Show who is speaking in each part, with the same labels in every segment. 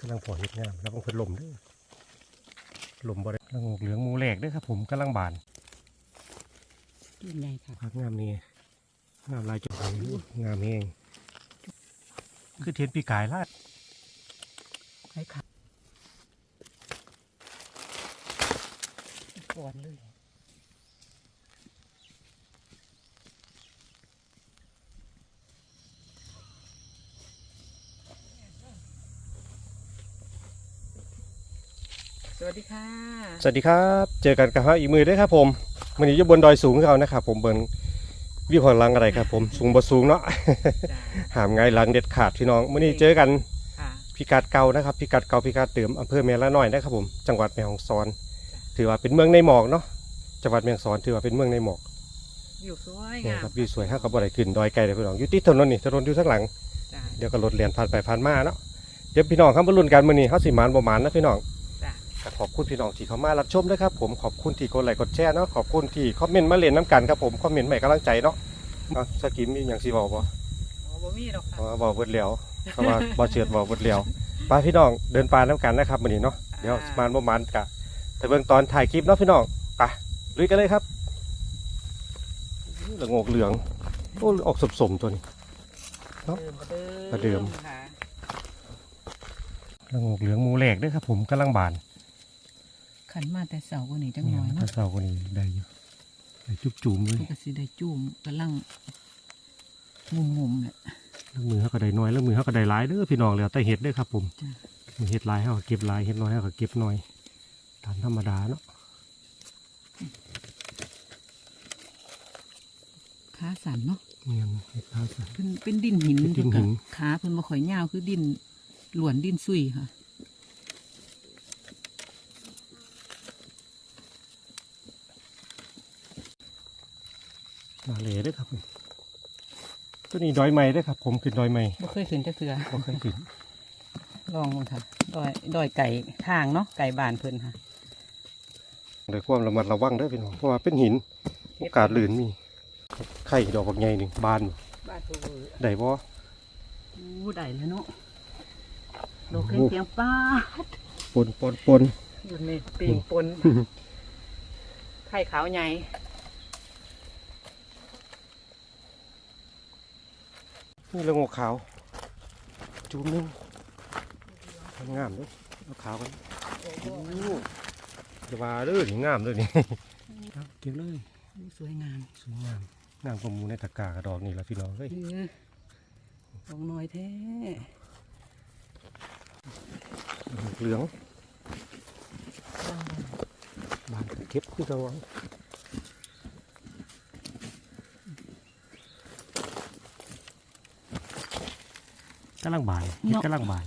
Speaker 1: กำลังพอเห็ดงามแล้วบางคนลมเด้วยลมบ่ได้ละโงกเหลืองหมูแหลกเด้วยครับผมกำลังบาน
Speaker 2: ยิ่งใหญ่ค่ะ
Speaker 1: พักงามนี่งามลายจุดงามเองคือเทียนปีกายลาด
Speaker 2: ไอ้ค่ะก่อนเลย ดีค่ะ
Speaker 1: สวัสดีครับ เจอกันกับเขาอีกมือด้วยครับผมวันนี้อยู่บนดอยสูงเขานะครับผมเบิ่งวิวของหลังอะไรครับ ผมสูงบ่สูงเนาะ
Speaker 2: จ้า
Speaker 1: หามไงหลังเด็ดขาดพี่น้องวันนี้เจอกัน
Speaker 2: ค่ะ
Speaker 1: พิกัดเก่านะครับพิกัดเก่าพิกัดเดิมอำเภอแม่ละน้อยนะครับผมจังหวัดแม่ฮ่องสอน ถือว่าเป็นเมืองในหมอกเนาะจังหวัดแม่ฮ่องสอนถือว่าเป็นเมืองในหมอก
Speaker 2: อยู่สวย
Speaker 1: เนี่ย
Speaker 2: งาม
Speaker 1: ครับวิวสวยห้ากับบ่ได้ขึ้นดอยไกลเลยพี่น้องอยู่ติดถนนนี่ถนนอยู่ข้างหลัง
Speaker 2: จ้า
Speaker 1: เดี๋ยวก็รถเลียนผ่านไปผ่านมาเนาะเดี๋ยวพี่น้องครับมาลุ้นกันมื้อนี้เฮาสิหมานบ่หมานนะพี่น้อง
Speaker 2: จ้า
Speaker 1: ก็ขอบคุณพี่น้องที่เข้ามารับชมด้วยครับผมขอบคุณที่กดไลค์กดแชร์เนาะขอบคุณที่คอมเมนต์มาเล่นน้ำกันครับผมคอมเมนต์ใหม่กำลังใจเนาะเอาสกิมมีหยังสิบอกบ่
Speaker 2: อ๋อบ่มีหรอกค่ะ
Speaker 1: อ๋อบอกเบิดแล้วเพราะว่าบ่เชือดบอกเบิดแล้วไปพี่น้องเดินป่าน้ำกันนะครับมื้อนี้เนาะเดี๋ยวมานบ่มานกะแต่เบิ่งตอนถ่ายคลิปเนาะพี่น้องไปลุยกันเลยครับเหลืองอกเหลืองโอ้ออกสมๆตัวนี้เนาะ
Speaker 2: ประเดิม
Speaker 1: ประเดิม
Speaker 2: ค่ะ
Speaker 1: เหลืองอกเหลืองหมูแหลกด้วยครับผมกำลังบาน
Speaker 2: ขันมาแต่เสาร์กว่านี้จังน้อย
Speaker 1: ถ้า
Speaker 2: เนาะ
Speaker 1: เศร้าคนนี้ได้อยู่ได้จุบจุ่มๆเลย
Speaker 2: มันก็สิได้จุ่มกำลังงุมๆแหละ
Speaker 1: เรื่องมือเขาก็ได้น้อยเรื่องมือเขาก็ได้หลายเด้อพี่น้องแล้วแต่เห็ดเด้อครับผม
Speaker 2: จ้ะ
Speaker 1: มีเห็ดหลายเขาก็เก็บหลายเห็ดน้อยเขาก็เก็บน้อยตามธรรมดาเนาะ
Speaker 2: ขาสั่นเนาะ
Speaker 1: เงี้ยเห็ดข้าวสาร
Speaker 2: เป็นเป็นดินหิน
Speaker 1: เป็นดินหิน
Speaker 2: ขาเพิ่นบ่ค่อยยาวคือดินหลวนดินซุยค่ะ
Speaker 1: นาเลเด้อครับผมตัวนี้ดอยใหม่เด้อครับ ผมขึ้นดอยใหม่
Speaker 2: บ่เคยขึ้นจักเทื่อ
Speaker 1: บ่เคยขึ้น
Speaker 2: ลองมันค่ะดอยดอยไก่ทางเนาะไก่บานเพิ่นค่ะ
Speaker 1: โดยความระมัดระวังเด้อพี่น้องเพราะว่าเป็นหินโอกาสลื่นมีไข่ดอกบักใหญ่หนึ่งบาน
Speaker 2: บ้านตัวเวอร์
Speaker 1: ได้บ่
Speaker 2: อู้ได้แล้วเนาะดอกเพียงเพียงป้าด
Speaker 1: ปนปนปน
Speaker 2: อยู่ในปีงปนไข่ขาวใหญ่
Speaker 1: นี่ละโงกขาว จูมหนึงงามเด้วยเอาขาวกันโอ้จะว่าเด้อนี่งามเด้อนี่ครับเก็บเลย
Speaker 2: สวยงาม
Speaker 1: สวยงามงามกว่าหมูในตะกร้ากระดอกนี่ละพี่น้องเฮ้ย
Speaker 2: เออดอกน้อยแท้
Speaker 1: เหลืองบานเก็บที่ระ กำลังบานเฮ็ดกำลังบาน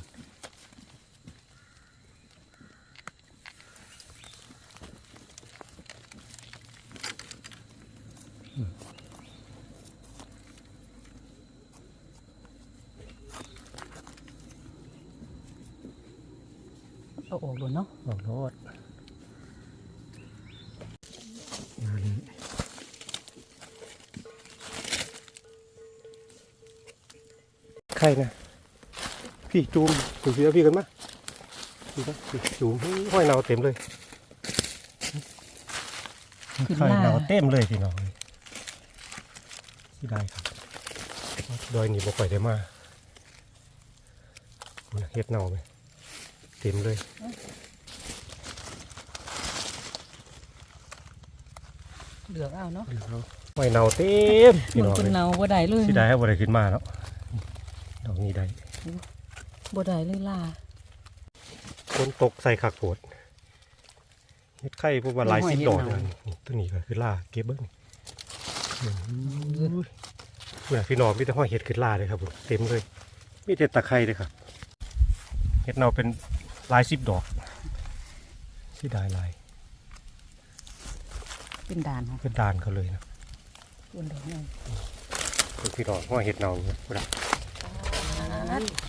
Speaker 2: เอาออกเลยเนาะ
Speaker 1: ออกโลดงานนี้ใครนะ พี่จูมถูกเสียพี่กันมาพี่ครับพี่จูมห้อยเนาเต็มเลยไข่เนาเต็มเลยพี่น้องเลยที่ได้ครับดอยนี่บ่ค่อยได้มาคุณน่ะเฮ็ดเนาไหมเต็มเลย
Speaker 2: เหลือกเอาเนาะ
Speaker 1: ห้อยเนาเต็มพี่
Speaker 2: เหมือน
Speaker 1: น้อง
Speaker 2: คน
Speaker 1: เลย
Speaker 2: เนาบ่ได้เลย
Speaker 1: สิได้ให้บ่ได้ขึ้นมาแล้วดอกนี้ได้
Speaker 2: บ่ได้เลยล่ะ
Speaker 1: ฝนตกใส่ขักโปดเฮ็ดไข่พวกว่าหลายสิบดอกเลยนี่ตัวนี้ก็คือล่าเก็บเบิ้งนี่อุ้ยเพื่อนพี่น้องมีแต่ห้อยเห็ดขึ้นล่าเลยครับผมเต็มเลยมีแต่ตะไคร้เลยครับเห็ดเนาเป็นหลายสิบดอกสิได้หลาย
Speaker 2: เป็นด่านค่ะ
Speaker 1: เป็นดานเขาเลยนะ
Speaker 2: ส่วนดอกนี้
Speaker 1: เพิ่นพี่น้องห้อยเห็ดเนาเนี่ยบ่ได้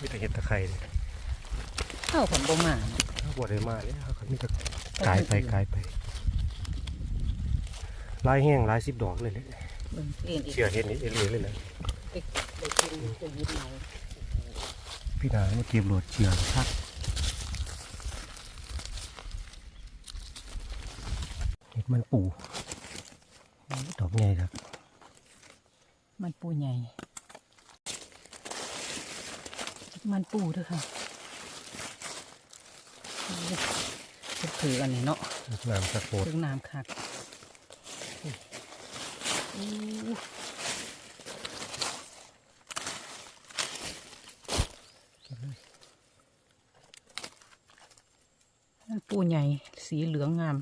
Speaker 1: มีแต่เห็ดตะไคร้เลย
Speaker 2: เข้าผลบ่มาถ้า
Speaker 1: บวชได้มาเนี่ยเขามีแต่กลายไปกลายไปลายแห้งลายสิบดอกเลยเลย
Speaker 2: เขียน
Speaker 1: เชื่อเห็ดนี้เอเลยเลยนะ
Speaker 2: ยพี่นา
Speaker 1: ยมาเก็บโหลดเชื่อครับเห็ดมันปูดอกใหญ่ครับ
Speaker 2: มันปูใหญ่ มันปูเด้วยค่ะจะถืออันนี้เนาะ
Speaker 1: น้ำสะโพด
Speaker 2: ถึงน้ำคักอู้มันปูใหญ่สีเหลืองงาม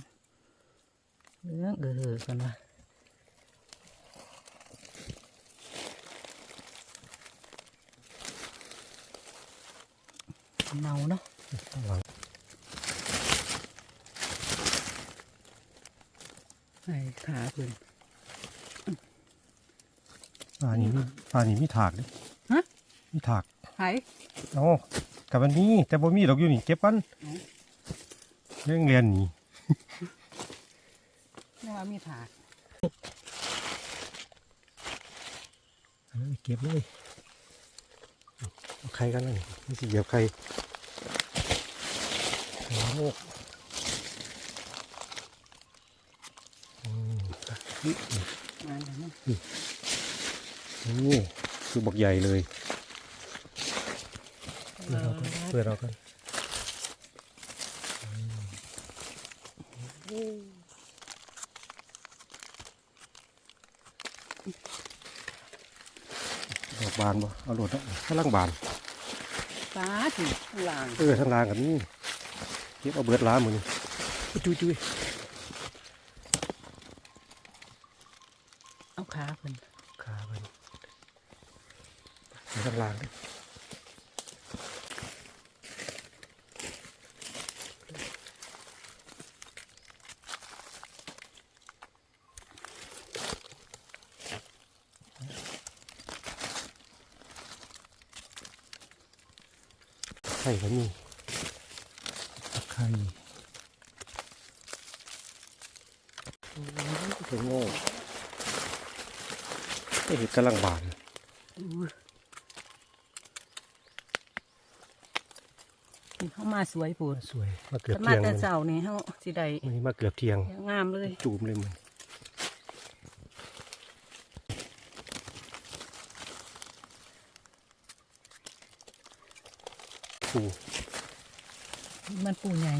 Speaker 2: เหลืองเออกันว่าเนาเนาะ
Speaker 1: หลัง
Speaker 2: ไอ้ขา เพิ่น
Speaker 1: ปลานี้มีปลานี้มีถากเด้
Speaker 2: ฮะ
Speaker 1: มีถาก
Speaker 2: ไอ้
Speaker 1: เอ๋อกับมันมีแต่บ่มีดอกอยู่นี่เก็บมัน
Speaker 2: เอ้า
Speaker 1: เรื่องเรียนนี่
Speaker 2: นี่ว่ามีถาด
Speaker 1: เอาเลยเก็บเลยเอาใครกันเลยนี่สิเหยียบใครโอ้โหอื อะนี่
Speaker 2: มาแล้วเนาะ
Speaker 1: นี่คือบักใหญ่เลยเพื่อเรากันเพื่อเรากันดอกบานบ่เอาโหลดเนาะกำลังบาน
Speaker 2: ปลาถึงข้างล่าง
Speaker 1: เออทั้งรางกับนี่เก็บเอาเบิดล้ามือนี่จุยจุย
Speaker 2: เอาขาเพิ่น
Speaker 1: ขาเพิ่นไปทั้งรางเด้อ ไข่ก็มีไข่ถึงโง่ไอ้กำลังบาน
Speaker 2: อู้นี่เข้ามาสวยปูด
Speaker 1: สวย มาเกือบ
Speaker 2: ถ้ามา
Speaker 1: เที่ยง
Speaker 2: แต่
Speaker 1: มัน
Speaker 2: เช้านี่เฮาสิได้
Speaker 1: มันมาเกือบเที่ยง
Speaker 2: งามเลย
Speaker 1: จูมเลยมัน ปู
Speaker 2: มันปูใหญ่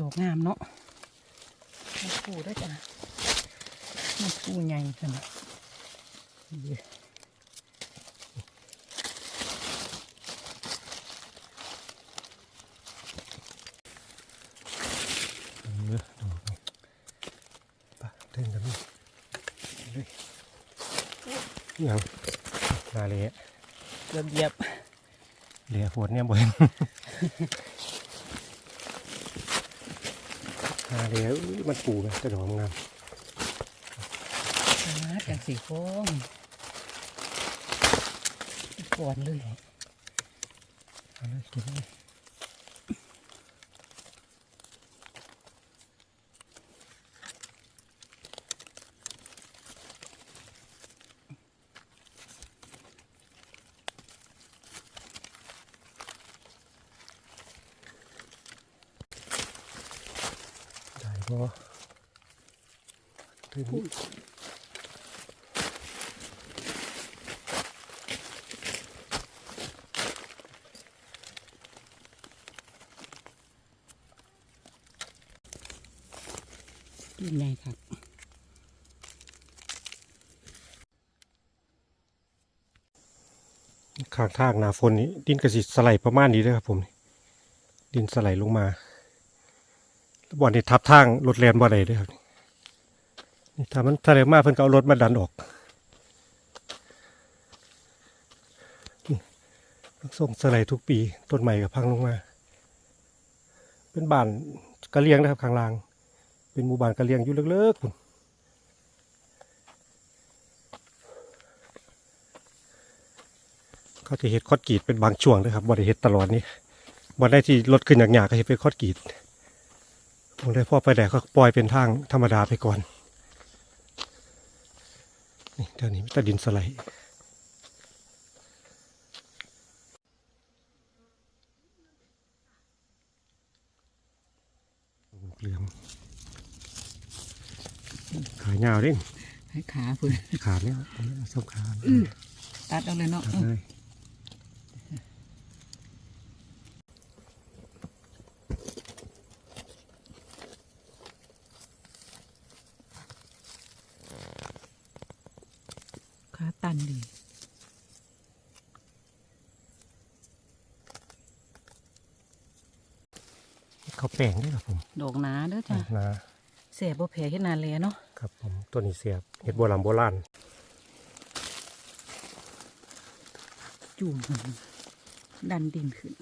Speaker 2: ดอกงามเนาะมันปูได้จ้ะมันปูใหญ่ขนาด
Speaker 1: เยอะอดอกนี่ไปเต้นกันนี่เลยนี่ ยังนาเละ
Speaker 2: เกือบเหยียบ
Speaker 1: เละฝนเนี่ยบ่เห็นนาเละอุ๊ยมันปูไหมแต่ดอกมันงาม
Speaker 2: มาจังสีโค้งก่อนเลย
Speaker 1: เอาเลยเก็บเลยได้บ่ถึง
Speaker 2: ยังไงครับ
Speaker 1: ข้างทางหนาฝนนี้ดินกระสิสไลด์ประมาณนี้เลยครับผม ดินสไลด์ลงมาบ่อนนี้ทับทางรถแลนบ่ได้ด้วยครับนี่ถ้ามันทะเลมากเพิ่นก็เอารถมาดันออกนี่ส่งสไลด์ทุกปีต้นใหม่กับพังลงมา เป็นบ้านกระเลียงนะครับข้างล่าง เป็นหมู่บ้านกะเลียงอยู่เลิกๆพุ่นเขาจะเฮ็ดคอดกีดเป็นบางช่วงนะครับบ่ได้เฮ็ดตลอดนี่บ่ได้ที่รถขึ้นอย่างๆก็เฮ็ดเป็นคอดกีดผมได้พ่อไปแดกก็ปล่อยเป็นทางธรรมดาไปก่อน นี่เดี๋ยวนี้มีแตะดินสไลด์ ขายา
Speaker 2: วดิขาเพื่อ
Speaker 1: ขาเนี่ยสำคัญ
Speaker 2: ตัดเอาเลยเนาะ
Speaker 1: แส
Speaker 2: บบ่แผลเฮ็ดนาแลเนาะ
Speaker 1: ครับผมตัวนี้เสียบเห็ดโบราณโบราณ
Speaker 2: จุ่มมันดันดินขึ้น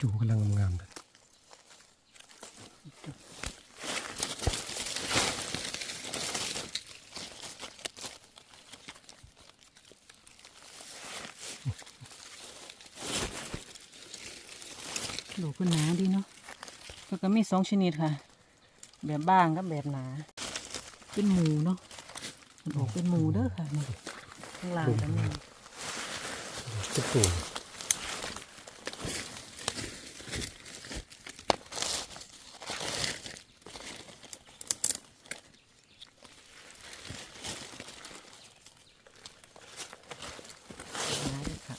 Speaker 1: จูกำลังงามๆเลย
Speaker 2: ดอกเพิ่นหนาดีเนาะ แล้วก็มีสองชนิดค่ะ แบบบ้างกับแบบหนา เป็นหมูเนาะมันออกเป็นหมูเด้อค่ะนี่ข้างล่างก็มี
Speaker 1: จุจู
Speaker 2: หนาเด้อค่ะ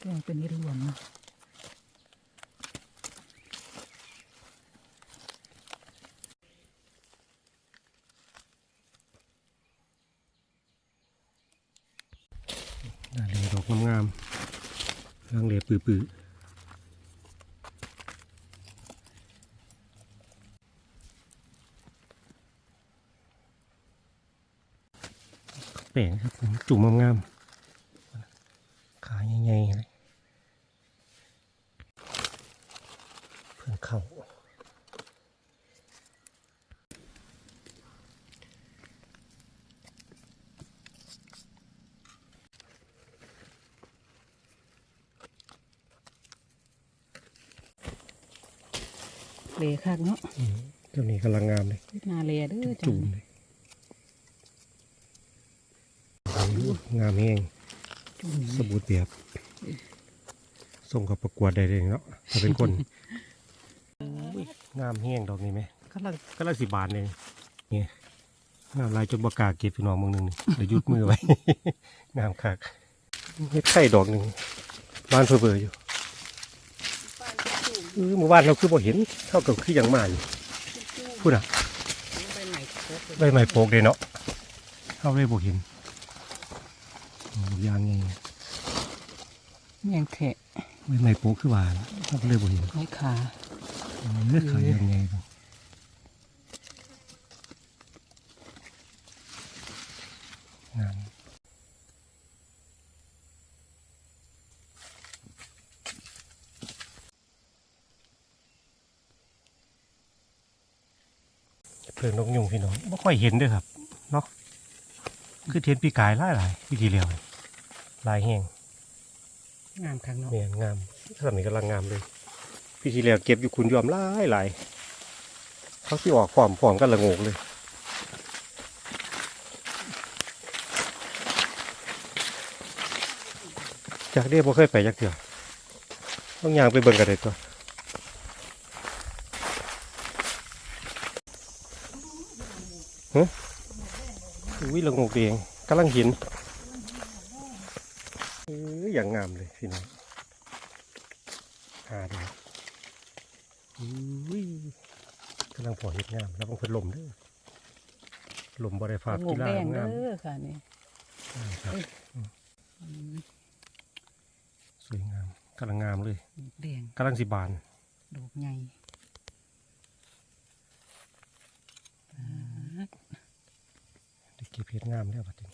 Speaker 2: ก็ยังเป็นนิรวนเนาะ
Speaker 1: นาเลยดอกงาม ๆลังเลปื้อๆแปลงครับ จุ่มงามๆขาใหญ่ๆเลยเพื่อนเข้า
Speaker 2: เลคักเนาะ
Speaker 1: อืมเจ้านี้กำลังงามเลย
Speaker 2: นาเลเด้อจ้ะ
Speaker 1: จุ่มเลยโอ้โห งามแห้ง
Speaker 2: จุ่ม
Speaker 1: สบู่เปียบส่งกับประกวดได้เลยเนาะถ้าเป็นคนอุ้ยงามแห้งดอกนี้ไหมกำลังกำลังสิบาทเลยเนี่ยงามลายจนบกล้าเก็บพี่น้องมึงหนึ่งนี่เดี๋ยวยุดมือไว้งามคักเฮ็ดไข่ดอกหนึ่งบ้านเฟื่อๆอยู่เออเมื่อวานเราคือบ่เห็นเท่ากับคือยังมาอยู่พูดอะ
Speaker 2: ไปใหม่ครบ
Speaker 1: ใบไม้โปกเลยเนาะเข้าได้บ่เห็นโอ้ ยางไง
Speaker 2: แมงแทะ
Speaker 1: ใบไม้โปกคือว่าล่ะเข้าเลยบ่เห็น
Speaker 2: ไม้ขา
Speaker 1: เลือดขายยังไงบ้างงามเพิ่งนกยุงพี่น้องไม่ค่อยเห็นเด้วยครับเนาะ คือเทียนปีกายหลายหลายๆวิธีเรียวลายแห้ง
Speaker 2: งามคักเนาะ
Speaker 1: เนี่ยงามสำนี้กำลังงามเลยปีที่แล้วเก็บอยู่คุณยอมหลายหลายเขาที่ออกฟอมฟอมกันละโงกเลยจากเรียบ่เคยไปจักเถื่อต้องยางไปเบิ่งกันเลยตัวฮะ อุ้ยละโงกเองกำลังเห็นเอออย่างงามเลยพี่น้องหาดูอุ้ยกำลังพอเห็ดงามแล้วบางคนลมเด้วยลมบริฟาบ
Speaker 2: งู
Speaker 1: กีฬา
Speaker 2: แดง
Speaker 1: งาม
Speaker 2: เด้อค่ะนี่
Speaker 1: งามครับ
Speaker 2: อืม
Speaker 1: สวยงามกำลังงามเลย
Speaker 2: งูแดง
Speaker 1: กำลังสิบาน
Speaker 2: ดอกใหญ่อ่า
Speaker 1: ได้ เก็บเห็ดงามแล้วบัดนี้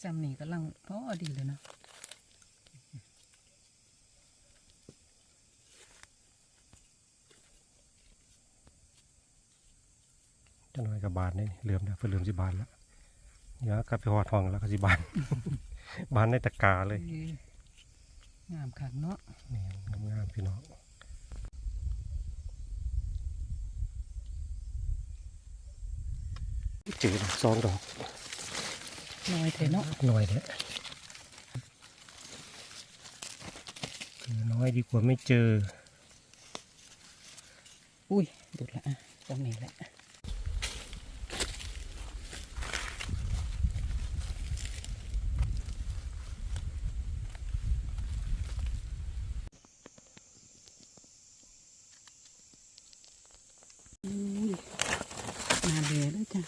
Speaker 2: ซ้ำนี่กำลังพอดีเลยเนาะ
Speaker 1: จะน้อยกับบานนี่เหลื่อมแล้วเพื่อเหลื่อมสิบานแล้วเดี๋ยวกลับไปหอดทองแล้วก็สิบาน บานในตะกร้าเลย
Speaker 2: เอองามคักเนาะ
Speaker 1: นี่งามๆพี่น้อง จืดสองดอก
Speaker 2: น้อยเถอะเนาะ
Speaker 1: หน่อยเนี่ยคือน้ไว้ดีกว่าไม่เจอ
Speaker 2: อุ้ยดูดละอะตรงนี้แหละอุ้ยมาเบียด้วยจ้ะ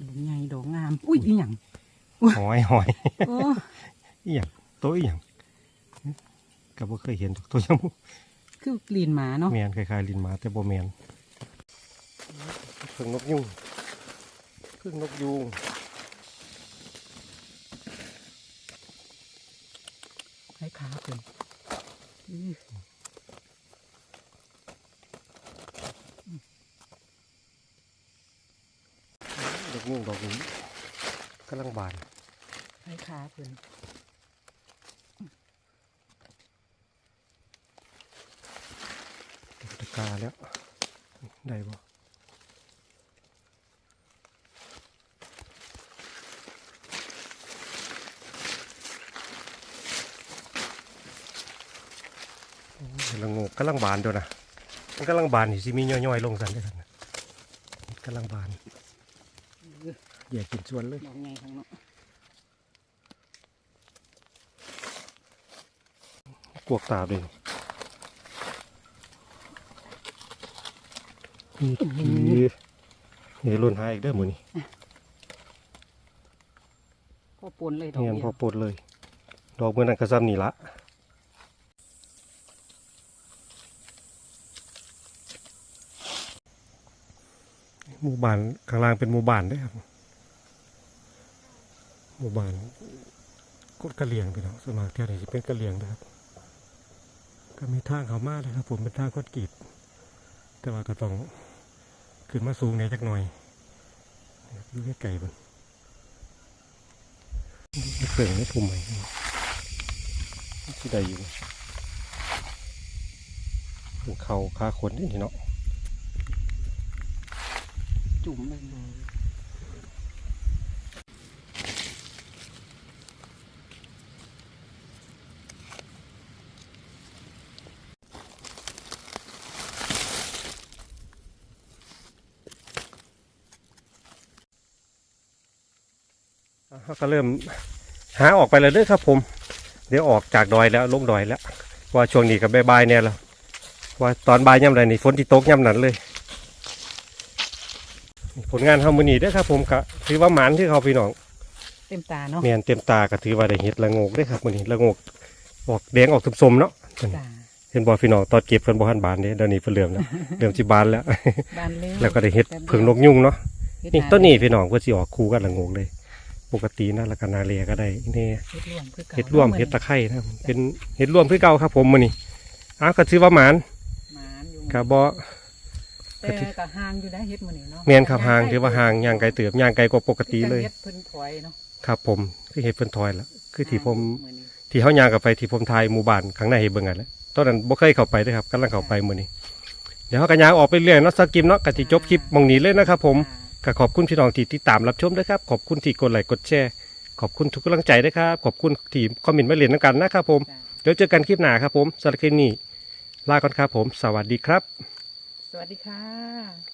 Speaker 2: ดอกใหญ่ดอกงามอุ้ยอีหยัง
Speaker 1: หอยหอย
Speaker 2: โอ้
Speaker 1: อีหยังตัวอีหยังก็บ่เคยเห็นดอกตัวยังบ่
Speaker 2: คือกลีนหมาเนาะ
Speaker 1: แมนคล้ายๆลินหมาแต่บ่แมนเพิ่งนกยุงเพิ่งนกยุง
Speaker 2: ให้ขาเพิ่นอื้อ
Speaker 1: นกยุงดอกนี้ กำลังบาน
Speaker 2: ให้ขาเพิ่น
Speaker 1: ตะกาแล้วได้บ่โอ้ยละโงกกำลังบานเดี๋ยวนะมันกำลังบานนี่สิมีย่อยๆลงสันได้อสันนะกำลังบาน
Speaker 2: อื้อ
Speaker 1: อย่ากินชวนเลย
Speaker 2: ดอกใหญ่ของเนาะ
Speaker 1: กวกตาเลยนี่คือเฮ้ยรุ่นหายอีกเด้อหมือนี่
Speaker 2: พอปนเลยดอก
Speaker 1: เงี้ย
Speaker 2: เดีย
Speaker 1: พอ
Speaker 2: ว
Speaker 1: ปลดเลย ดอกเมื่อนั้นกระซ้ำนี่ละหมู่บ้านข้างล่างเป็นหมู่บ้านเด้วยครับ หมู่บ้านกดกระเหลียงไปเนาะสมัครเที่ยวนี้จะเป็นกระเหลียงนะครับ ก็มีทางเขามาเลยครับ ผมเป็นทางคอนกรีตแต่ว่าก็ต้องขึ้นมาสูงในอยจักหน่อยดูใกล้ๆมันเปลืองไม่ทุ่มไหมที่ใดอยู่เป็นเขาคาขนนี่เนาะ
Speaker 2: จุ่มเลย
Speaker 1: ก็เริ่มหาออกไปแล้วเด้อครับผม เดี๋ยวออกจากดอยแล้วลงดอยแล้ว ว่าช่วงนี้ก็บายๆเนี่ยแล้วว่าตอนบ่ายย่ำไรนี่ฝนที่ตกย่ำนั้นเลยนี่ผลงานเฮามื้อนี้เด้อครับ ผมก็ถือว่าหมานที่เขาพี่น้อง
Speaker 2: เต็มตาเนาะ
Speaker 1: แม่นเต็มตาก็ถือว่าได้เห็ดละโงกเด้อครับมื้อนี้ละโงกออกแดงออกส้มๆเนาะ
Speaker 2: จ้า
Speaker 1: เห็นบ่พี่น้องตอนเก็บเพิ่นบ่ทันบานเด้เดี๋ยวนี้เพิ่นเริ่มแล้วเริ่มสิบานแล้ว
Speaker 2: บานเร็ว
Speaker 1: แล้วก็ได้เห็ดเพิ่งนกยุงเนาะ
Speaker 2: เฮ็ด
Speaker 1: นี่
Speaker 2: หา
Speaker 1: ต้นนี้พี่น้องเพิ่นสิออกคู่กันละโงกเลย ปกตินะแล้วก็นาเลียก็ได้นี่
Speaker 2: เฮ็ดร่วมคือเก่า
Speaker 1: เห็ดร่วมเห็ดตะไคร้นะครับเป็นเห็ดร่วมคือเก่าครับ ผมมื้อนี้อ้าวก็ถือว่าหมาน
Speaker 2: หมานอยู่
Speaker 1: ก็บ่
Speaker 2: แต่ก็ห่างอยู่ได้เฮ็ดมื้อนี้เนาะ
Speaker 1: แม่นครับห่างถือว่าห่างย่างไกลเติบย่างไกลกว่าปกติเลย
Speaker 2: เฮ็ดเพิ่นถอยเนาะ
Speaker 1: ครับผมคือเห็ดเพิ่นทอยละคือที่ผม
Speaker 2: มื้อนี้
Speaker 1: ที่เฮาย่างกับไปที่ผมถ่ายหมู่บ้านข้างในให้เบิ่งกันแหล้วตอนนั้นบ่เคยเข้าไปเด้อครับกำลังเข้าไปมื้อนี้เดี๋ยวเฮาก็ย่างออกไปเรื่อยเนาะสักกิมเนาะก็สิจบคลิปหมองนี้เลยนะครับผม ก็ขอบคุณพี่น้องที่ติดตามรับชมด้วยครับ ขอบคุณที่กดไลค์กดแชร์ ขอบคุณทุกกำลังใจด้วยครับ ขอบคุณที่คอมเมนต์มาเรียนนำกันนะครับผม
Speaker 2: จ้า
Speaker 1: เดี๋ยวเจอกันคลิปหน้าครับผมสำหรับคลิปนี้ลาก่อนครับผม สวัสดีครับ
Speaker 2: สวัสดีค่ะ